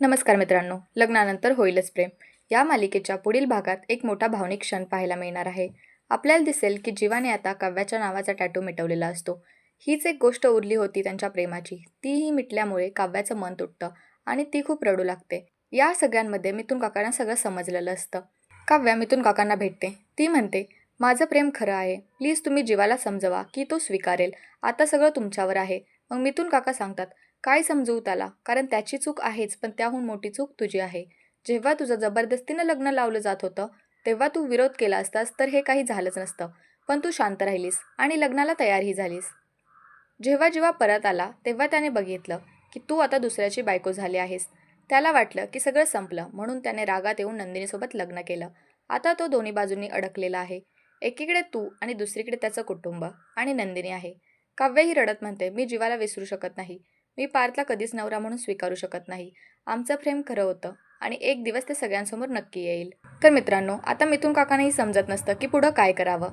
नमस्कार मित्रांनो लग्नानंतर होईलच प्रेम. या मालिकेच्या पुढील भागात एक मोठा भावनिक क्षण पाहायला मिळणार आहे. आपल्याला दिसेल की जीवाने आता काव्याच्या नावाचा टॅटू मिटवलेला असतो. हीच एक गोष्ट उरली होती त्यांच्या प्रेमाची. तीही मिटल्यामुळे काव्याचं मन तुटतं आणि ती खूप रडू लागते. या सगळ्यांमध्ये मिथून काकांना सगळं समजलेलं असतं. काव्या मिथून काकांना भेटते. ती म्हणते माझं प्रेम खरं आहे. प्लीज तुम्ही जीवाला समजवा की तो स्वीकारेल. आता सगळं तुमच्यावर आहे. मग मिथून काका सांगतात काय समजवू त्याला? कारण त्याची चूक आहेच पण त्याहून मोठी चूक तुझी आहे. जेव्हा तुझं जबरदस्तीनं लग्न लावलं जात होतं तेव्हा तू विरोध केला असतास तर हे काही झालंच नसतं. पण तू शांत राहिलीस आणि लग्नाला तयारही झालीस. जेव्हा जेव्हा परत आला तेव्हा त्याने बघितलं की तू आता दुसऱ्याची बायको झाली आहेस. त्याला वाटलं की सगळं संपलं म्हणून त्याने रागात येऊन नंदिनीसोबत लग्न केलं. आता तो दोन्ही बाजूंनी अडकलेला आहे. एकीकडे तू आणि दुसरीकडे त्याचं कुटुंब आणि नंदिनी आहे. काव्यही रडत म्हणते मी जीवाला विसरू शकत नाही. मी पार्थला कधीच नवरा म्हणून स्वीकारू शकत नाही. आमचं प्रेम खरं होतं आणि एक दिवस ते सगळ्यांसमोर नक्की येईल. तर मित्रांनो आता मिथून काकांनाही समजत नसतं की पुढं काय करावं.